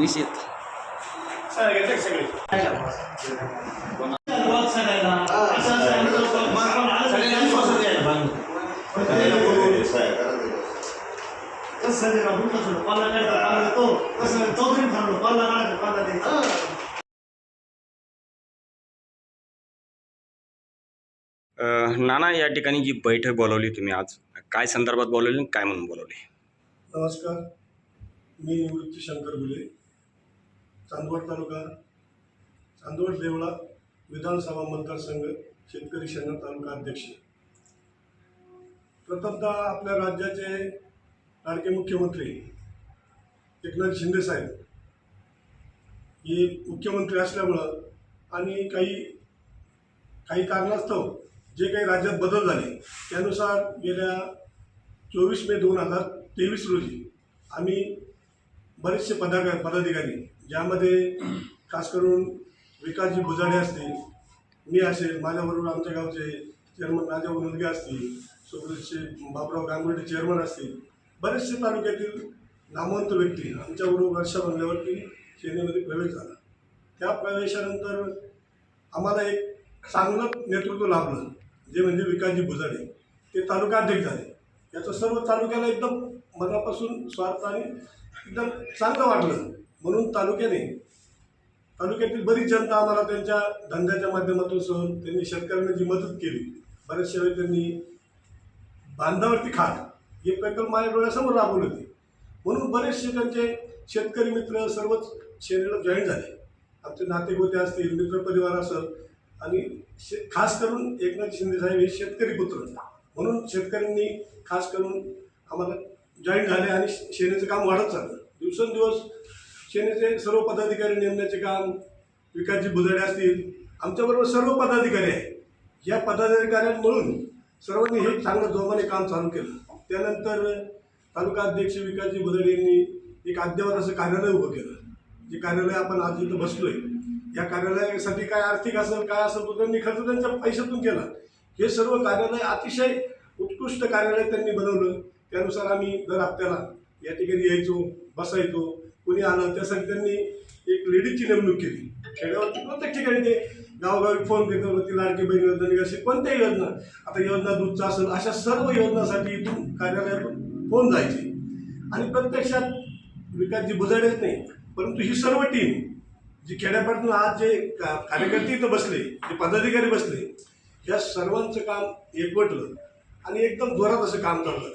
निश्चित नाना या ठिकाणी जी बैठक बोलावली तुम्ही आज काय संदर्भात बोलावली आणि काय म्हणून बोलावली? नमस्कार. मी निवृत्ती शंकर गुले चांदवड तालुका चांदवड देवळा विधानसभा मतदारसंघ शेतकरी सेना तालुका अध्यक्ष. प्रथमतः आपल्या राज्याचे लाडके मुख्यमंत्री एकनाथ शिंदे साहेब हे मुख्यमंत्री असल्यामुळं आणि काही काही कारणास्तव जे काही राज्यात बदल झाले त्यानुसार गेल्या चोवीस मे दोन हजार तेवीस रोजी आम्ही बरेचसे पदा पदाधिकारी ज्यामध्ये खास करून विकासजी भुजाडे असतील मी असेल माझ्याबरोबर आमच्या गावचे चेअरमन राजा मुलगे असतील सोबतचे बाबराव गांगुर्डे चेअरमन असतील बरेचसे तालुक्यातील नामवंत व्यक्ती आमच्याबरोबर वर्षा बनल्यावरती सेनेमध्ये प्रवेश झाला. त्या प्रवेशानंतर आम्हाला एक चांगलं नेतृत्व लाभलं जे म्हणजे विकासजी भुजाडे. ते तालुका अध्यक्ष झाले. याचं सर्व तालुक्याला एकदम मनापासून स्वार्थ आणि एकदम चांगलं वाटलं. म्हणून तालुक्याने तालुक्यातील बरीच जनता आम्हाला त्यांच्या धंद्याच्या माध्यमातून सहन त्यांनी शेतकऱ्यांना जी मदत केली बऱ्याचशा वेळी त्यांनी बांधावरती खाट हे प्रकल्प माझ्या डोळ्यासमोर राबवले होते. म्हणून बरेचसे त्यांचे शेतकरी मित्र सर्वच सेनेला जॉईन झाले. आमचे नातेगोते असतील मित्रपरिवार असेल आणि शे खास करून एकनाथ शिंदे साहेब हे शेतकरी पुत्र म्हणून शेतकऱ्यांनी खास करून आम्हाला जॉईन झाले आणि शेण्याचं सेनेचं काम वाढत चाललं. दिवसेंदिवस सेनेचे सर्व पदाधिकारी नेमण्याचे काम विकासजी बुजाडे असतील आमच्याबरोबर सर्व पदाधिकारी आहे या पदाधिकाऱ्यांमधून सर्वांनी हे चांगलं जोमाने काम चालू केलं. त्यानंतर तालुका अध्यक्ष विकासजी बुजाडे यांनी एक अद्ययावत असं कार्यालय उभं केलं. जे कार्यालय आपण आज इथं बसलोय. या कार्यालयासाठी काय आर्थिक असेल काय असेल तो त्यांनी खर्च त्यांच्या पैशातून केला. हे सर्व कार्यालय अतिशय उत्कृष्ट कार्यालय त्यांनी बनवलं. त्यानुसार आम्ही दर हप्त्याला या ठिकाणी यायचो बसायचो. कोणी आलं त्यासाठी त्यांनी एक लेडीजची नेमणूक केली. खेड्यावरती प्रत्येक ठिकाणी ते गावोगावी फोन घेतो ती लाडकी बहीण योजना निघाली कोणत्याही योजना? आता योजना दूधचा असेल अशा सर्व योजनासाठी इथून कार्यालयातून फोन जायचे. आणि प्रत्यक्षात विकासजी बुजाडेच नाही परंतु ही सर्व टीम जी खेड्यापासून आज जे का- कार्यकर्ते इथं बसले जे पदाधिकारी बसले या सर्वांचं काम एकवटलं आणि एकदम जोरात असं काम चाललं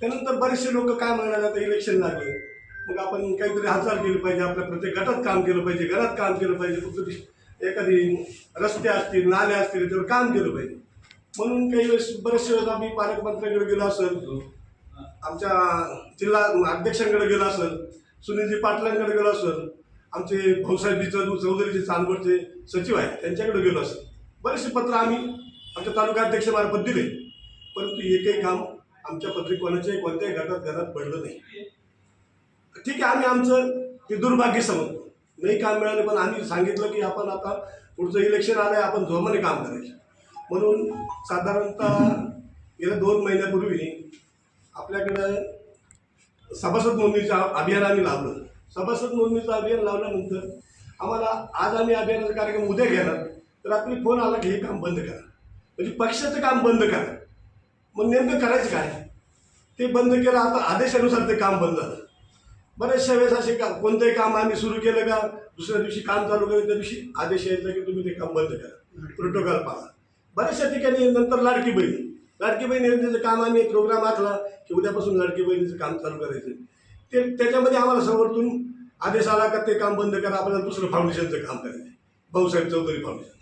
त्यानंतर बरेचसे लोक काय म्हणाले आता इलेक्शन लागले. मग आपण काहीतरी हालचाल केली पाहिजे आपल्या प्रत्येक गटात काम केलं पाहिजे घरात काम केलं पाहिजे फक्त एखादी रस्ते असतील नाले असतील त्याच्यावर काम केलं पाहिजे. म्हणून काही वेळेस बरेचसे वेळेस आम्ही पालकमंत्र्यांकडे गेलो असेल आमच्या जिल्हा अध्यक्षांकडे गेलो असेल सुनीलजी पाटलांकडे गेलो असेल आमचे भाऊसाहेबजी चौधरी चौधरीचे चांदवडचे सचिव आहेत त्यांच्याकडे गेलो असेल. बरेचसे पत्र आम्ही आमच्या तालुका अध्यक्षामार्फत दिले परंतु एकही काम आमच्या पत्रिकोनाच्याही कोणत्याही गटात घरात पडलं नाही. ठीक आहे आम्ही आमचं ते दुर्भाग्य समजतो. नाही काम मिळाले पण आम्ही सांगितलं की आपण आता पुढचं इलेक्शन आलं आहे आपण जोमाने काम करायचं. म्हणून साधारणतः गेल्या दोन महिन्यापूर्वी आपल्याकडं सभासद नोंदणीचं अभियान आम्ही लावलं. सभासद नोंदणीचं अभियान लावल्यानंतर आम्हाला आज आम्ही अभियानाचा कार्यक्रम उद्या घेणार तर आपली फोन आला की हे काम बंद करा. म्हणजे पक्षाचं काम बंद करा. मग नेमकं करायचं काय? ते बंद केलं आता आदेशानुसार ते काम बंद झालं. बऱ्याचशा वेळेस असे का कोणतंही काम आम्ही सुरू केलं का दुसऱ्या दिवशी काम चालू केलं त्या दिवशी आदेश यायचा की तुम्ही ते काम बंद करा. प्रोटोकॉल पाळा. बऱ्याचशा ठिकाणी नंतर लाडकी बहीण. लाडकी बहीण योजनेचं काम आम्ही एक प्रोग्राम आखला की उद्यापासून लाडकी बहिणीचं काम चालू करायचं. ते त्याच्यामध्ये आम्हाला समोरतून आदेश आला का ते काम बंद करा आपल्याला दुसरं फाउंडेशनचं काम करायचं. भाऊसाहेब चौधरी फाउंडेशन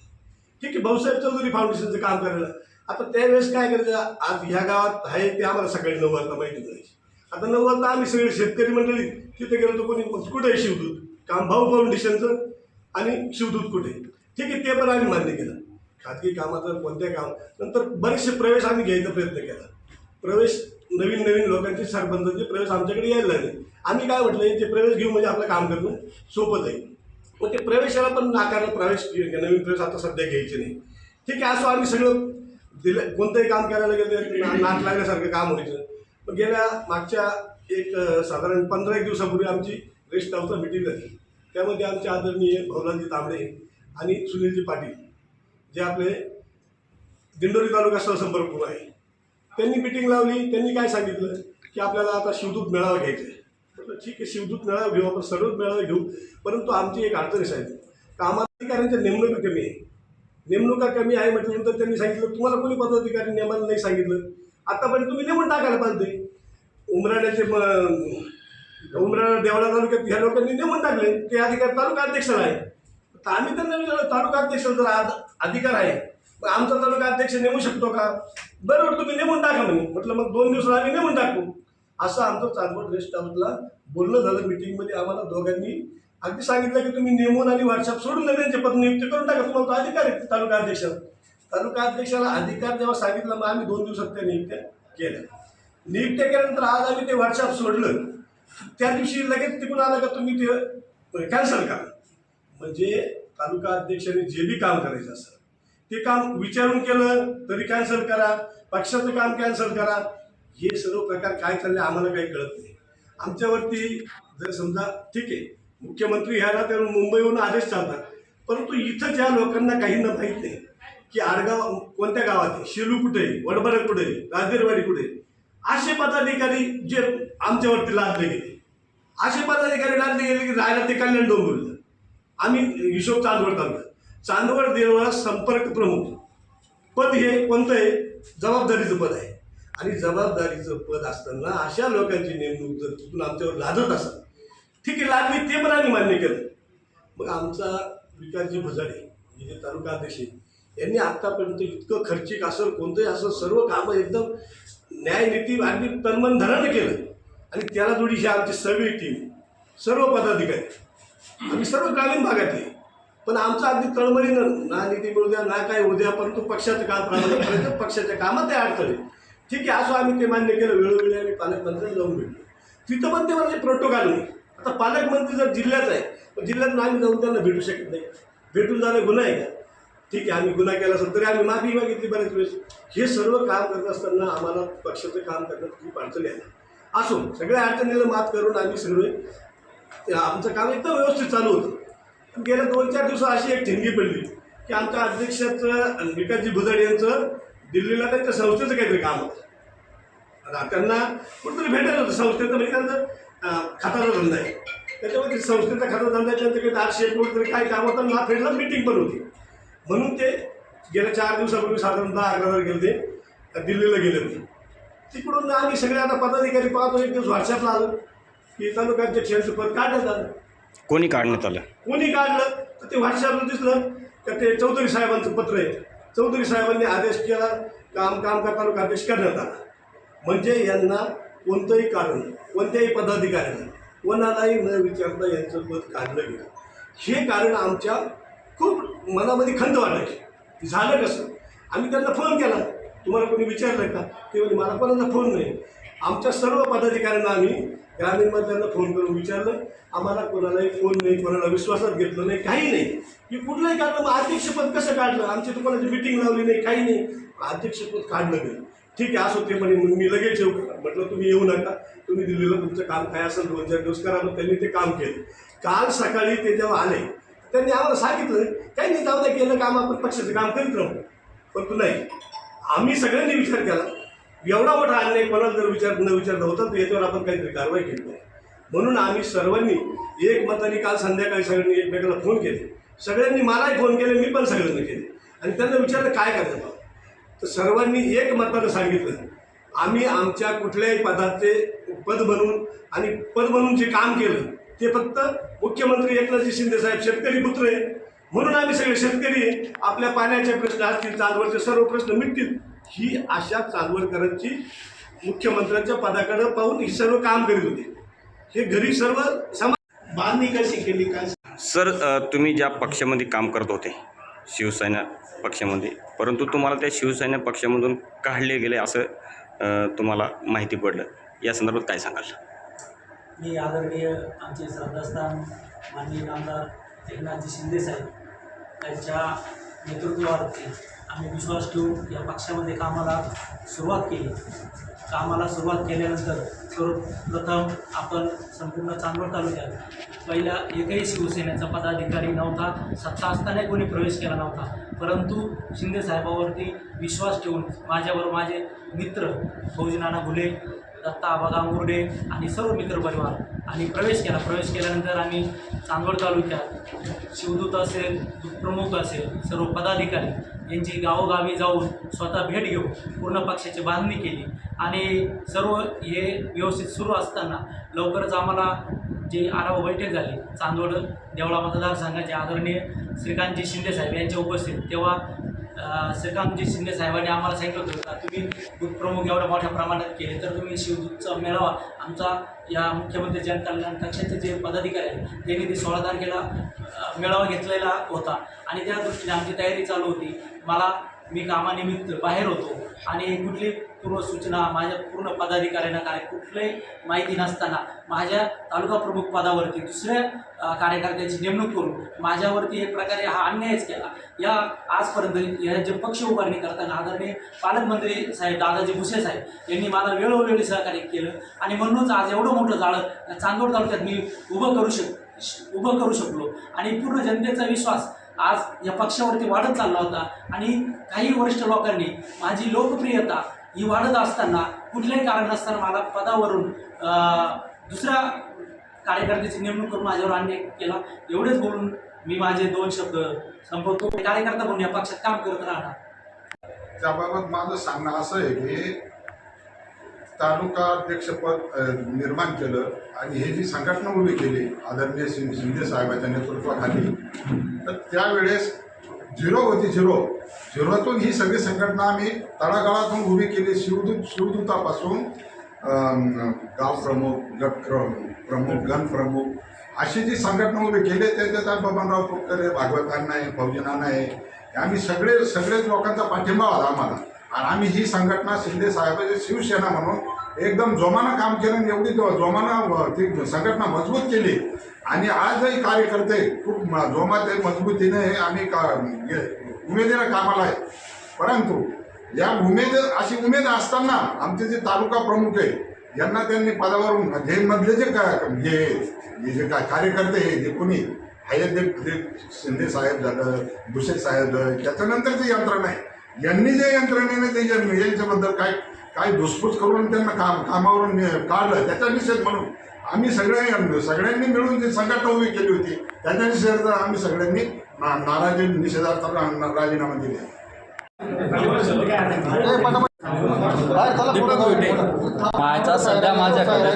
ठीक आहे भाऊसाहेब चौधरी फाउंडेशनचं काम करायला. आता त्यावेळेस काय करायचं? आज ह्या गावात आहे ते आम्हाला सकाळी नऊ वाजता माहिती करायची आता नऊ वाजता आम्ही सगळे शेतकरी मंडळी तिथे गेलो तर कोणी कुठे आहे शिवदूत? काम भाऊ फाउंडेशनचं आणि शिवदूत कुठे? ठीक आहे ते पण आम्ही मान्य केलं. खाजगी कामाचं कोणत्या काम? नंतर बरेचसे प्रवेश आम्ही घ्यायचा प्रयत्न केला. प्रवेश नवीन नवीन लोकांचे सरपंचांचे प्रवेश आमच्याकडे यायला लागले. आम्ही काय म्हटलं ते प्रवेश घेऊ म्हणजे आपलं काम करणं सोपं जाईल. मग ते प्रवेशाला पण नाकारलं प्रवेश नवीन प्रवेश आता सध्या घ्यायचे नाही. ठीक आहे असं आम्ही सगळं दिलं. कोणतंही काम करायला गेलं तर नाक लागल्यासारखं काम व्हायचं. मग गेल्या मागच्या एक साधारण पंधरा एक दिवसापूर्वी आमची रेस्ट हाऊसला मिटिंग झाली. त्यामध्ये आमचे आदरणीय भवनाजी तांबडे आणि सुनीलजी पाटील जे आपले दिंडोरी तालुका सहसंपर्क आहे त्यांनी मिटिंग लावली. त्यांनी काय सांगितलं? की आपल्याला आता शिवदूत मेळावा घ्यायचा आहे. म्हटलं ठीक आहे शिवदूत मेळावा घेऊ आपण सर्वच मेळावा घेऊ. परंतु आमची एक अडचण आहे साहेब. कामाधिकाऱ्यांच्या नेमणुका कमी आहे नेमणुका कमी आहे म्हटल्यानंतर त्यांनी सांगितलं तुम्हाला कोणी पदाधिकारी नेमायला नाही सांगितलं? आतापर्यंत तुम्ही नेमून टाकायला पाहिजे. उमराण्याचे म- उमराणा देवळा तालुक्यात ह्या लोकांनी नेमून टाकले ते अधिकार तालुका अध्यक्षाला आहे. तर आम्ही त्यांना विचारलं तालुका अध्यक्ष जर आद- अधिकार आहे मग आमचा तालुका अध्यक्ष नेमू शकतो का? बरोबर तुम्ही नेमून टाका म्हणे म्हटलं मग दोन दिवसाला आम्ही नेमून टाकू. असं आमचं चांदवड रेस्ट हाऊसला बोलणं झालं मिटिंगमध्ये आम्हाला दोघांनी अगदी सांगितलं की तुम्ही नेमून आणि व्हॉट्सअप सोडून त्यांचे पद नियुक्त करून टाका. तुम्हाला तो अधिकार आहे तालुका अध्यक्ष. तालुका अध्यक्षाला अधिकार जेव्हा सांगितलं मग आम्ही दोन दिवसात त्या नियुक्त्या केल्या नियुक्त्या केल्यानंतर आज आम्ही ते व्हॉट्सअप सोडलं. त्या दिवशी लगेच तिकडून आलं का तुम्ही ते कॅन्सल करा. म्हणजे तालुका अध्यक्षाने जे बी काम करायचं असं ते काम विचारून केलं तरी कॅन्सल करा. पक्षाचं काम कॅन्सल करा. हे सर्व प्रकार काय चालले आम्हाला काही कळत नाही. आमच्यावरती जर समजा ठीक आहे मुख्यमंत्री ह्याला तर मुंबईहून आदेश चालतात. परंतु इथं ज्या लोकांना काही न माहीत नाही की आडगाव कोणत्या गावात आहे? शेलू कुठे आहे? कुठे आहे? राजेरवाडी कुठे आहे? असे पदाधिकारी जे आमच्यावरती लादले गेले. असे पदाधिकारी लादले गेले की राहायला ते कल्याण डोंबिवलीला. आम्ही हिशोब चांदवड तालुका चांदवड देवळा संपर्क प्रमुख पद हे कोणतं आहे? जबाबदारीचं पद आहे. आणि जबाबदारीचं पद असताना अशा लोकांची नेमणूक जर तिथून आमच्यावर लादत असाल ठीक आहे लागली ते पण आम्ही मान्य केलं. मग आमचा विकासजी भजाडे म्हणजे जे तालुका अध्यक्ष यांनी आत्तापर्यंत इतकं खर्चिक असं कोणतंही असं सर्व कामं एकदम न्यायनीती अगदी तन्मन धनानं केलं. आणि त्याला जोडीशी आमची सगळी टीम सर्व पदाधिकारी. आम्ही सर्व ग्रामीण भागातले. पण आमचं अगदी तळमळीनं ना निधी मिळू द्या ना काय उद्या परंतु पक्षाचं काम प्रामाणिक पक्षाच्या कामात ते अडचण. ठीक आहे असं आम्ही ते मान्य केलं. वेळोवेळी आम्ही पालकमंत्र्यांना जाऊन भेटलो. तिथं पण ते म्हणजे प्रोटोकॉल नाही आता पालकमंत्री जर जिल्ह्यात आहे पण जिल्ह्यातून आम्ही जाऊन त्यांना भेटू शकत नाही. भेटून जाणं गुन्हा आहे का? ठीक आहे आम्ही गुन्हा केला असेल तरी आम्ही माफी मागितली बऱ्याच वेळेस. हे सर्व काम करत असताना आम्हाला पक्षाचं काम करण्यात खूप अडचणी आल्या असो सगळ्या अडचणीला मात करून आम्ही सर्व आमचं काम एकदम व्यवस्थित चालू होतं. पण गेल्या दोन चार दिवसात अशी एक ठिणगी पडली की आमच्या अध्यक्षाचं आणि विकासजी भुजाड यांचं दिल्लीला त्यांच्या संस्थेचं काहीतरी काम होतं. त्यांना कुठंतरी भेटायला होतं संस्थेचं म्हणजे त्यांचं खाताचा धंदा आहे. त्याच्यामध्ये संस्थेचा खाता धंदा त्यांचं काही आठशे कोणतरी काय काम होतं नाफेडला मिटिंग पण होती. म्हणून ते गेल्या चार दिवसापूर्वी साधारण दहा अकरा गेले ते दिल्लीला गेले होते तिकडून आम्ही सगळे आता पदाधिकारी पाहतो एक दिवस व्हॉट्सअपला आलो की तालुका अध्यक्षांचं पद काढण्यात आलं. कोणी काढण्यात आलं? कोणी काढलं? तर ते व्हॉट्सअपला दिसलं का ते चौधरी साहेबांचं पत्र आहे. चौधरी साहेबांनी आदेश केला काम काम का तालुका अध्यक्ष करण्यात आला. म्हणजे यांना कोणतंही कारण कोणत्याही पदाधिकाऱ्यांना कोणालाही न विचारता यांचं पद काढलं गेलं. हे कारण आमच्या खूप मनामध्ये खंत वाटायची की झालं कसं? आम्ही त्यांना फोन केला. तुम्हाला कोणी विचारलं का? ते म्हणजे मला कोणाचा फोन नाही. आमच्या सर्व पदाधिकाऱ्यांना आम्ही ग्रामीणमधल्यांना फोन करून विचारलं. आम्हाला कोणालाही फोन नाही कोणाला विश्वासात घेतलं नाही काही नाही. की कुठलंही काढलं मग अध्यक्षपद कसं काढलं? आमची तर कोणाची मिटिंग लावली नाही काही नाही. अध्यक्षपद काढलं नाही ठीक आहे असं ते म्हणे मग मी लगेच येऊ. का म्हटलं तुम्ही येऊ नका. तुम्ही दिलेलं तुमचं काम काय असेल दोन चार दिवस करा. मग त्यांनी ते काम केलं. काल सकाळी ते जेव्हा आले त्यांनी आम्हाला सांगितलं काही नाही जाऊ द्या केलं काम आपण पक्षाचं काम करीत राहू. परंतु नाही. आम्ही सगळ्यांनी विचार केला. एवढा मोठा अन्याय कोणाला जर विचार न विचारलं होता तर याच्यावर आपण काहीतरी कारवाई केली. नाही म्हणून आम्ही सर्वांनी एक मताने काल संध्याकाळी सगळ्यांनी एकमेकाला फोन केले. सगळ्यांनी मलाही फोन केले मी पण सगळ्यांनी केले. आणि त्यांना विचारलं काय करायचं बाबा? तर सर्वांनी एक मतानं सांगितलं आम्ही आमच्या कुठल्याही पदाचे पद बनवून आणि पद बनवून जे काम केलं ते फक्त मुख्यमंत्री एकनाथजी शिंदे साहेब शेतकरी पुत्र आहे म्हणून आम्ही सगळे शेतकरी आहे. आपल्या पाण्याचे प्रश्न असतील चालवरचे सर्व प्रश्न मिटतील. ही आशा चालवरकरांची मुख्यमंत्र्यांच्या पदाकडे पाहून ही सर्व काम करीत होते. हे घरी सर्व समाज बांधणी कशी केली काय सर तुम्ही ज्या पक्षामध्ये काम करत होते शिवसेना पक्षामध्ये परंतु तुम्हाला त्या शिवसेना पक्षामधून काढले गेले असं तुम्हाला माहिती पडलं. या संदर्भात काय सांगाल? मी आदरणीय आमचे श्रद्धास्थान माननीय आमदार एकनाथजी शिंदे साहेब यांच्या नेतृत्वावरती आम्ही विश्वास ठेवून या पक्षामध्ये कामाला सुरुवात केली. कामाला सुरुवात केल्यानंतर सर्वप्रथम आपण संपूर्ण चांदवड तालुक्यात पहिला एकही शिवसेनेचा पदाधिकारी नव्हता सत्ता असतानाही कोणी प्रवेश केला नव्हता. परंतु शिंदे साहेबावरती विश्वास ठेवून माझ्यावर माझे मित्र फौजी भुले घुले दत्ता आबा मुर्डे आणि सर्व मित्रपरिवार. आणि प्रवेश केला. प्रवेश केल्यानंतर आम्ही चांदवड तालुक्यात शिवदूत असेल प्रमुख असेल सर्व पदाधिकारी यांची गावोगावी जाऊन स्वतः भेट घेऊन पूर्ण पक्षाची बांधणी केली. आणि सर्व हे व्यवस्थित सुरू असताना लवकरच आम्हाला जी आढावा बैठक झाली चांदवड देवळा मतदारसंघाचे आदरणीय श्रीकांतजी शिंदे साहेब यांच्या उपस्थित तेव्हा श्रीकांतजी शिंदे साहेबांनी आम्हाला सांगितलं होतं का तुम्ही दूध प्रमुख एवढ्या मोठ्या प्रमाणात केले तर तुम्ही शिवदूधचा मेळावा आमचा या मुख्यमंत्री जनकल्याण कक्षाचे जे पदाधिकारी आहेत त्यांनी ते सोळा तारखेला मेळावा घेतलेला होता. आणि त्या दृष्टीने आमची तयारी चालू होती. मला मी कामानिमित्त बाहेर होतो. आणि कुठली पूर्वसूचना माझ्या पूर्ण पदाधिकाऱ्यांना काय कुठलीही माहिती नसताना माझ्या तालुका प्रमुख पदावरती दुसऱ्या कार्यकर्त्यांची कार्यकर्त्याची नेमणूक करून माझ्यावरती एक प्रकारे हा अन्यायच केला. या आजपर्यंत या जे पक्ष उभारणी करताना आदरणीय पालकमंत्री साहेब दादाजी भुसे साहेब यांनी मला वेळोवेळी सहकार्य केलं. आणि म्हणूनच आज एवढं मोठं जाळं चांदोड तालुक्यात मी उभं करू शक उभं करू शकलो. आणि पूर्ण जनतेचा विश्वास आज या पक्षावरती वाढत चालला होता आणि काही वरिष्ठ लोकांनी माझी लोकप्रियता ही वाढत असताना कुठल्याही कारण नसताना मला पदावरून दुसऱ्या कार्यकर्त्याची नेमणूक करून माझ्यावर अन्याय केला. एवढेच बोलून मी माझे दोन शब्द संपवतो. कार्यकर्ता म्हणून या पक्षात काम करत राहणार त्याबाबत माझं सांगणं असं आहे की तालुका अध्यक्षपद निर्माण केलं आणि हे जी संघटना उभी केली आदरणीय शिंदे साहेबांच्या नेतृत्वाखाली तर त्यावेळेस झिरो होती झिरो. झिरोतून ही सगळी संघटना आम्ही तळागाळातून उभी केली शिवदूत शिवदूतापासून गाव प्रमुख गट प्रमुख गण प्रमुख अशी जी संघटना उभी केली त्याच्यात बबनराव पुटकरे भागवतांना आहे फौजीनाना आहे आम्ही सगळे सगळेच लोकांचा पाठिंबा होता आम्हाला. आणि आम्ही ही संघटना शिंदे साहेबांची शिवसेना म्हणून एकदम जोमानं काम केलं आणि एवढी जोमानं ती संघटना मजबूत केली. आणि आजही कार्यकर्ते खूप जोमात आहे, मजबूतीने हे आम्ही का उमेदीनं कामाला आहे. परंतु या उमेद अशी उमेद असताना आमचे जे तालुका प्रमुख आहे यांना त्यांनी पदावरून जे मधले जे काय हे जे काय कार्यकर्ते आहे जे कोणी आहेत जे शिंदे साहेब झालं भुसे साहेब झालं त्याच्यानंतर जे यंत्रणा आहे. यांनी जे यंत्रणेने ते यांच्याबद्दल काय काय धुसफूस करून त्यांना काम कामावरून काढलं त्याचा निषेध म्हणून आम्ही सगळे सगळ्यांनी मिळून जी संघटना उभी केली होती त्याच्या निषेधार्थ आम्ही सगळ्यांनी ना- नाराजी निषेधार्थ राजीनामा दिले. माझा सध्या माझ्याकडे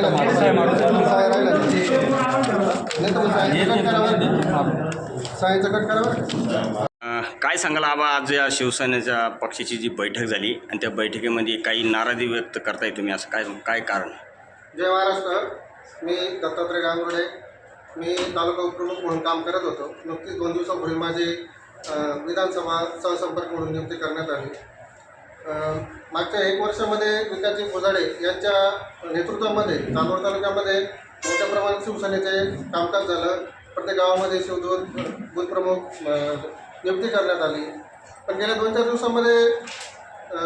काय सांगाल आबा आज या शिवसेनेच्या पक्षाची जी बैठक झाली आणि त्या बैठकीमध्ये काही नाराजी व्यक्त करताय तुम्ही असं काय काय कारण? जय महाराष्ट्र. मी दत्तात्रय गांगुडे मी तालुका उपप्रमुख म्हणून काम करत होतो. नुकतीच दोन दिवसापूर्वी माझे विधानसभा सहसंपर्क म्हणून नियुक्ती करण्यात आली. मागच्या एक वर्षामध्ये विकासजी कोजाडे यांच्या नेतृत्वामध्ये चांदोड तालुक्यामध्ये मोठ्या प्रमाणात शिवसेनेचे कामकाज झालं. प्रत्येक गावामध्ये शिवदूत बूथप्रमुख नियुक्ती करण्यात आली. पण गेल्या दोन चार दिवसामध्ये अ,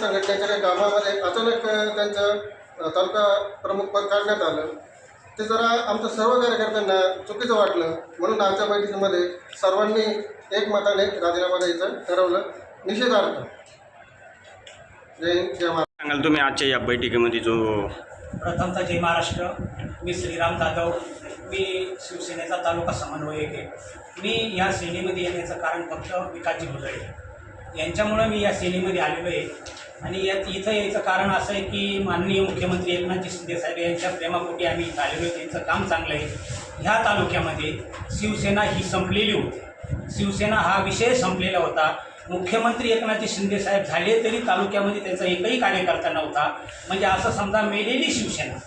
संघटनेच्या गावामध्ये कामामध्ये अचानक त्यांचं तालुका प्रमुख पद काढण्यात आलं. ते जरा आमच्या सर्व कार्यकर्त्यांना चुकीचं वाटलं. म्हणून आजच्या बैठकीमध्ये सर्वांनी एकमताने राजीनामा द्यायचं ठरवलं. निषेधार्थ जय हिंद जय महाराष्ट्र. सांगाल तुम्ही आजच्या या बैठकीमध्ये जो प्रथमतः जय महाराष्ट्र. मी श्रीराम जाधव. मी शिवसेनेचा तालुका समन्वयक आहे. मी या श्रेणीमध्ये येण्याचं कारण फक्त विकासजी भुजळे यांच्यामुळं मी या श्रेणीमध्ये आलेलो आहे. आणि यात इथं यायचं कारण असं आहे की माननीय मुख्यमंत्री एकनाथजी शिंदे साहेब यांच्या प्रेमापोटी आम्ही इथं आलेलो आहे. त्यांचं काम चांगलं आहे. ह्या तालुक्यामध्ये शिवसेना ही संपलेली होती. शिवसेना हा विषय संपलेला होता. मुख्यमंत्री एकनाथजी शिंदे साहेब झाले तरी तालुक्यामध्ये त्यांचा एकही कार्यकर्ता नव्हता. म्हणजे असं समजा मेलेली शिवसेना.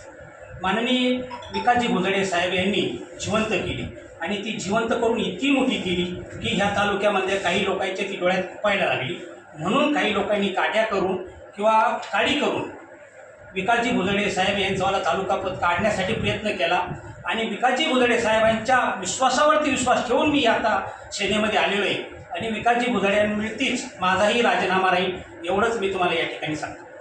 माननीय विकासजी भुजडे साहेब यांनी जिवंत केली. आणि ती जिवंत करून इतकी मोठी केली की ह्या तालुक्यामध्ये काही लोकांच्या ती डोळ्यात पाहायला लागली. म्हणून काही लोकांनी काट्या करून किंवा काडी करून विकासजी भुजडे साहेब यांचावाला तालुका पद काढण्यासाठी प्रयत्न केला. आणि विकासजी भुजडे साहेबांच्या विश्वासावरती विश्वास ठेवून मी आता सेनेमध्ये आलेलो आहे. आणि विकासजी भुजड्यांमिळतीच मिळतीच माझाही राजीनामा राहील एवढंच मी तुम्हाला या ठिकाणी सांगतो.